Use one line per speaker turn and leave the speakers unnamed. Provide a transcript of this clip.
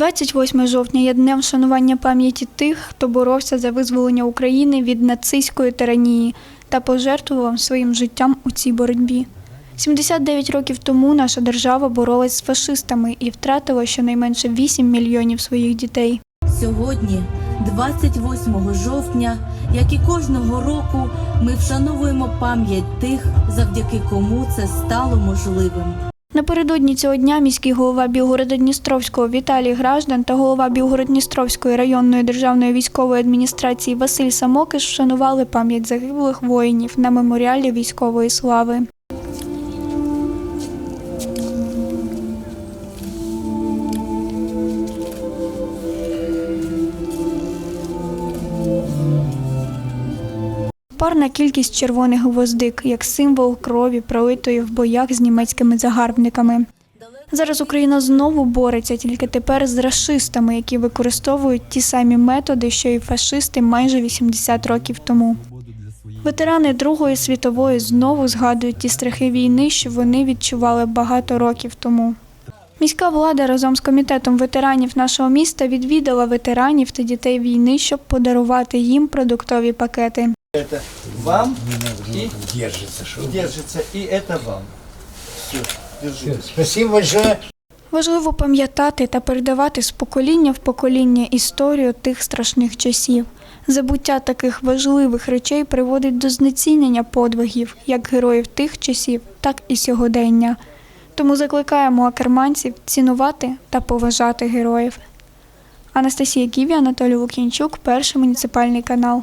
28 жовтня є днем вшанування пам'яті тих, хто боровся за визволення України від нацистської тиранії та пожертвував своїм життям у цій боротьбі. 79 років тому наша держава боролась з фашистами і втратила щонайменше 8 мільйонів своїх дітей.
Сьогодні, 28 жовтня, як і кожного року, ми вшановуємо пам'ять тих, завдяки кому це стало можливим.
Напередодні цього дня міський голова Білгорода-Дністровського Віталій Граждан та голова Білгород-Дністровської районної державної військової адміністрації Василь Самокиш вшанували пам'ять загиблих воїнів на меморіалі військової слави. Парна кількість червоних гвоздик як символ крові, пролитої в боях з німецькими загарбниками. Зараз Україна знову бореться тільки тепер з рашистами, які використовують ті самі методи, що й фашисти майже 80 років тому. Ветерани Другої світової знову згадують ті страхи війни, що вони відчували багато років тому. Міська влада разом з комітетом ветеранів нашого міста відвідала ветеранів та дітей війни, щоб подарувати їм продуктові пакети.
Это вам и
держится. Что...
держится, и это вам. Все, держите.
Спасибо большое.
Важливо пам'ятати та передавати з покоління в покоління історію тих страшних часів. Забуття таких важливих речей приводить до знецінення подвигів як героїв тих часів, так і сьогодення. Тому закликаємо акерманців цінувати та поважати героїв. Анастасія Ківі, Анатолій Лук'янчук, перший муніципальний канал.